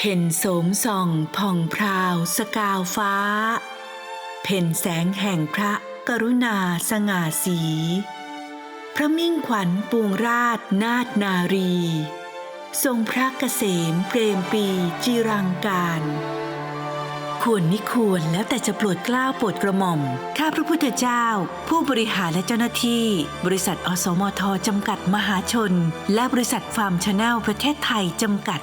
เพ่นโสมส่องผ่องพราว สกาวฟ้า เพ่นแสงแห่งพระกรุณาสง่าสี พระมิ่งขวัญปวงราชนาฏนารี ทรงพระเกษมเปรมปีจิรังการควรมิควรแล้วแต่จะโปรดกล้าโปรดกระหม่อม ข้าพระพุทธเจ้า ผู้บริหารและเจ้าหน้าที่ บริษัทอสมทจำกัดมหาชน และบริษัทฟาร์มชาแนลประเทศไทยจำกัด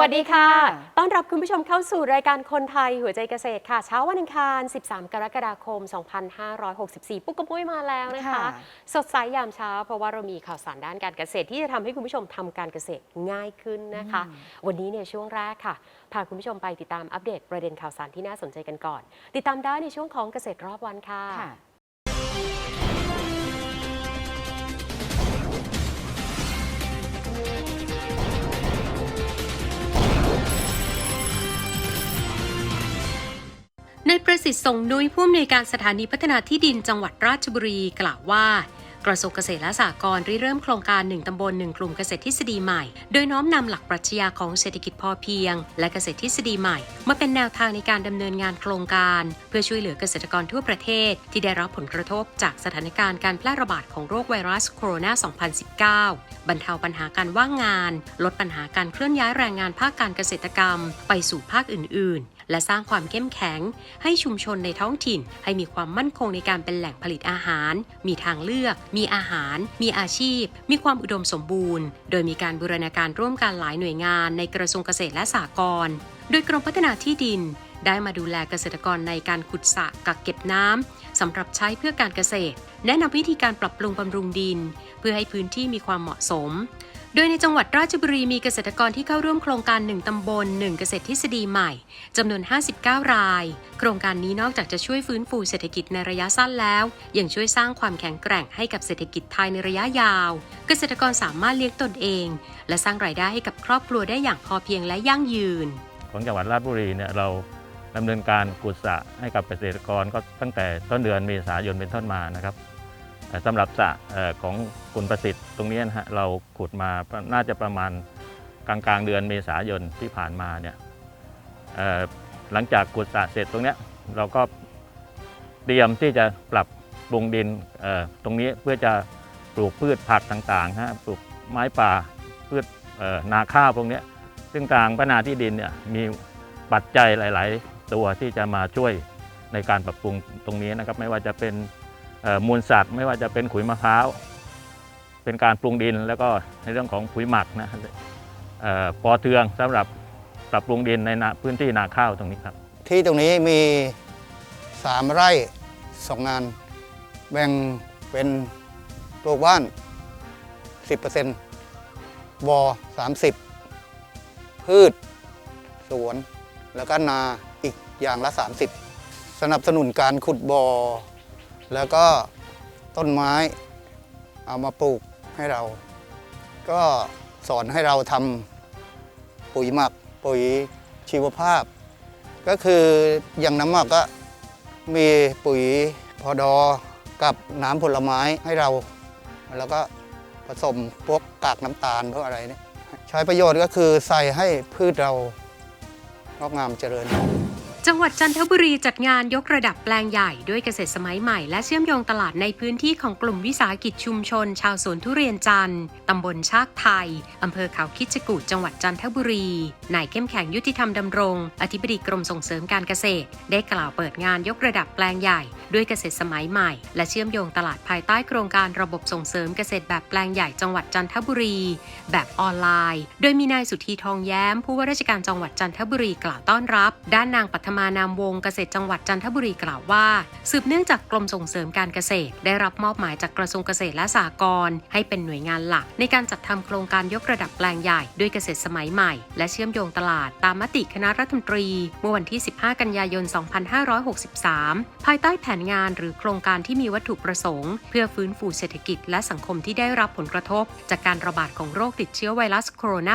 วัสดีค่ะ ต้อนรับคุณผู้ชมเข้าสู่รายการคนไทยหัวใจเกษตรค่ะ เช้าวันอังคาร 13 กรกฎาคม 2564 ปุ๊กกบปุ้ยมาแล้วนะคะค่ะสดใสยามเช้า เพราะว่าเรามีข่าวสารด้านการเกษตรที่จะทำให้คุณผู้ชมทำการเกษตรง่ายขึ้นนะคะ วันนี้เนี่ยช่วงแรกค่ะ พาคุณผู้ชมไปติดตามอัปเดตประเด็นข่าวสารที่น่าสนใจกันก่อน ติดตามได้ในช่วงของเกษตรรอบวันค่ะ สิทธิ์ทรงนุ้ยผู้อำนวยการสถานีพัฒนาที่ดินจังหวัดราชบุรีกล่าวว่ากระทรวงเกษตรและสหกรณ์ริเริ่มโครงการ 1 ตำบล 1 กลุ่มเกษตรทฤษฎีใหม่ โดยน้อมนำหลักปรัชญาของเศรษฐกิจพอเพียง และเกษตรทฤษฎีใหม่ มาเป็นแนวทางในการดำเนินงานโครงการ เพื่อช่วยเหลือเกษตรกรทั่วประเทศ ที่ได้รับผลกระทบจากสถานการณ์การแพร่ระบาดของโรคไวรัสโคโรนา 2019 บรรเทาปัญหาการว่างงาน ลดปัญหาการเคลื่อนย้ายแรงงานภาคการเกษตรกรรม ไปสู่ภาคอื่น และสร้างความเข้มแข็ง ให้ชุมชนในท้องถิ่น ให้มีความมั่นคงในการเป็นแหล่งผลิตอาหาร มีทางเลือก มีอาหาร มีอาชีพ มีความอุดมสมบูรณ์ โดยมีการบูรณาการร่วมกันหลายหน่วยงานในกระทรวงเกษตรและสหกรณ์โดยกรมพัฒนาที่ดินได้มาดูแลเกษตรกรในการขุดสระกักเก็บน้ำสำหรับใช้เพื่อการเกษตร แนะนำวิธีการปรับปรุงบำรุงดิน เพื่อให้พื้นที่มีความเหมาะสม โดยในจังหวัดราชบุรีมีเกษตรกรที่เข้าร่วมโครงการ 1 ตำบล 1 เกษตรทฤษฎีใหม่ จำนวน 59 ราย โครงการนี้นอกจากจะช่วยฟื้นฟูเศรษฐกิจในระยะสั้นแล้ว ยังช่วยสร้างความแข็งแกร่งให้กับเศรษฐกิจไทยในระยะยาว เกษตรกรสามารถเลี้ยงตนเอง และสร้างรายได้ให้กับครอบครัวได้อย่างพอเพียงและยั่งยืน ของจังหวัดราชบุรีเนี่ยเราดำเนินการกุศะให้กับเกษตรกรก็ตั้งแต่ต้นเดือนเมษายนเป็นต้นมานะครับ สำหรับสระของคุณประสิทธิ์ตรงนี้นะฮะเราขุดมาน่าจะประมาณกลางกลางๆเดือนเมษายนที่ผ่านมาเนี่ยหลังจากขุดสระเสร็จตรงนี้เราก็เตรียมที่จะปรับปรุงดินตรงนี้เพื่อจะปลูกพืชผักต่างๆฮะปลูกไม้ป่าพืชนาข้าวพวกนี้ซึ่งทางพัฒนาที่ดินเนี่ยมีปัจจัยหลาย ๆ ตัวที่จะมาช่วยในการปรับปรุงตรงนี้นะครับไม่ว่าจะเป็น มูลสัตว์ ไม่ว่าจะเป็นขุยมะพร้าว เป็นการปรุงดินแล้วก็ในเรื่องของปุ๋ยหมักนะออปอเทืองสำหรับปรับปรุงดินในนาพื้นที่นาข้าวตรงนี้ครับ ที่ตรงนี้มีสามไร่สองงาน แบ่งเป็นปลูกบ้าน 10%บอ30 พืช สวน แล้วก็นาอีกอย่างละ 30 สนับสนุนการขุดบอ่อ แล้วก็ต้นไม้เอามาปลูกให้เรา ก็สอนให้เราทำปุ๋ยหมักปุ๋ยชีวภาพ ก็คืออย่างน้ำหมักก็มีปุ๋ยพอดอกับน้ำผลไม้ให้เรา แล้วก็ผสมพวกกากน้ำตาลพวกอะไรเนี่ยใช้ประโยชน์ก็คือใส่ให้พืชเรางอกงามเจริญ จังหวัดจันทบุรีจัดงานยกระดับแปลงใหญ่ด้วยเกษตรสมัยใหม่และเชื่อมโยงตลาดในพื้นที่ของกลุ่มวิสาหกิจชุมชน ชาวสวนทุเรียนจันทร์ตำบลชากไทย อำเภอเขาคิดจกูฏจังหวัดจันทบุรี นายเข้มแข็งยุติธรรมดำรง อธิบดีกรมส่งเสริมการเกษตร ได้กล่าวเปิดงานยกระดับแปลงใหญ่ ด้วยเกษตรสมัยใหม่ และเชื่อมโยงตลาดภายใต้โครงการระบบส่งเสริมเกษตรแบบแปลงใหญ่จังหวัดจันทบุรี แบบออนไลน์ โดยมีนายสุธีทองแย้ม ผู้ว่าราชการจังหวัดจันทบุรีกล่าวต้อนรับ ด้านนางปัทมานามวงเกษตรจังหวัดจันทบุรีกล่าวว่า สืบเนื่องจากกรมส่งเสริมการเกษตร ได้รับมอบหมายจากกระทรวงเกษตรและสหกรณ์ให้เป็นหน่วยงานหลัก ในการจัดทำโครงการยกระดับแปลงใหญ่ด้วยเกษตรสมัยใหม่ และเชื่อมโยงตลาดตามมติคณะรัฐมนตรี เมื่อวันที่ 15 กันยายน 2563 ภายใต้แผนงานหรือโครงการที่มีวัตถุประสงค์ เพื่อฟื้นฟูเศรษฐกิจและสังคมที่ได้รับผลกระทบ จากการระบาดของโรคติดเชื้อไวรัสโคโรนา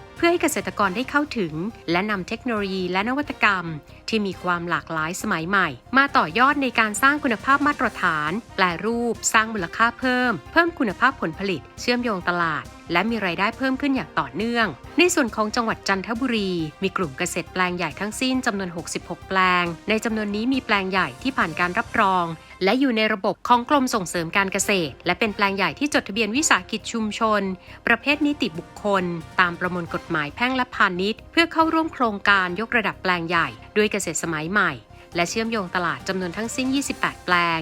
2019 เพื่อให้เกษตรกรได้เข้าถึง และนำเทคโนโลยีและนวัตกรรม ที่มีความหลากหลายสมัยใหม่ มาต่อยอดในการสร้างคุณภาพมาตรฐาน แปลรูป สร้างมูลค่าเพิ่ม เพิ่มคุณภาพผลผลิต เชื่อมโยงตลาด และมีรายได้เพิ่มขึ้นอย่างต่อเนื่อง ในส่วนของจังหวัดจันทบุรี มีกลุ่มเกษตรแปลงใหญ่ทั้งสิ้นจำนวน 66 แปลง ในจำนวนนี้มีแปลงใหญ่ที่ผ่านการรับรอง และอยู่ในระบบของกรมส่งเสริมการเกษตร และเป็นแปลงใหญ่ที่จดทะเบียนวิสาหกิจชุมชน ประเภทนิติบุคคล ตามประมวลกฎหมายแพ่งและพาณิชย์ เพื่อเข้าร่วมโครงการยกระดับแปลงใหญ่ ด้วยเกษตรสมัยใหม่ และเชื่อมโยงตลาดจำนวนทั้งสิ้น 28 แปลง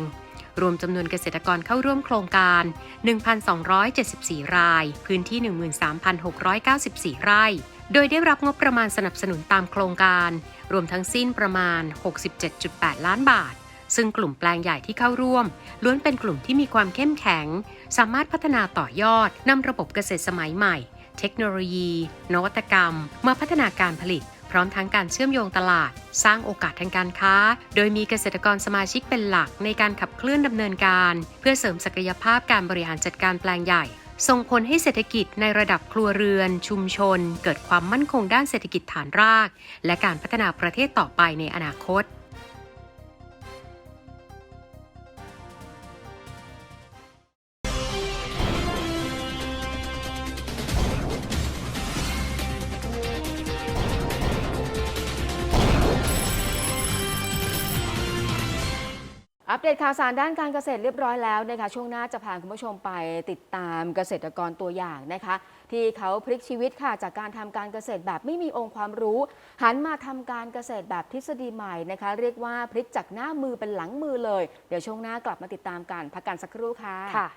รวมจำนวนเกษตรกรเข้าร่วมโครงการ 1,274 ราย พื้นที่ 13,694 ไร่ โดยได้รับงบประมาณสนับสนุนตามโครงการ รวมทั้งสิ้นประมาณ 67.8 ล้านบาท ซึ่งกลุ่มแปลงใหญ่ที่เข้าร่วม ล้วนเป็นกลุ่มที่มีความเข้มแข็ง สามารถพัฒนาต่อยอดนำระบบเกษตรสมัยใหม่ เทคโนโลยี นวัตกรรม มาพัฒนาการผลิต พร้อมทั้งการเชื่อมโยงตลาด สร้างโอกาสทางการค้า โดยมีเกษตรกรสมาชิกเป็นหลักในการขับเคลื่อนดำเนินการ เพื่อเสริมศักยภาพการบริหารจัดการแปลงใหญ่ส่งผลให้เศรษฐกิจในระดับครัวเรือน ชุมชน เกิดความมั่นคงด้านเศรษฐกิจฐานราก และการพัฒนาประเทศต่อไปในอนาคต อัปเดตข่าวสารด้านการเกษตรเรียบร้อยแล้วนะคะช่วงหน้าจะพาคุณผู้ชมไปติดตามเกษตรกรตัวอย่างนะคะ ที่เขาพลิกชีวิตค่ะจากการทำการเกษตรแบบไม่มีองค์ความรู้ หันมาทำการเกษตรแบบทฤษฎีใหม่นะคะ เรียกว่าพลิกจากหน้ามือเป็นหลังมือเลย เดี๋ยวช่วงหน้ากลับมาติดตามกันพักกันสักครู่ค่ะค่ะ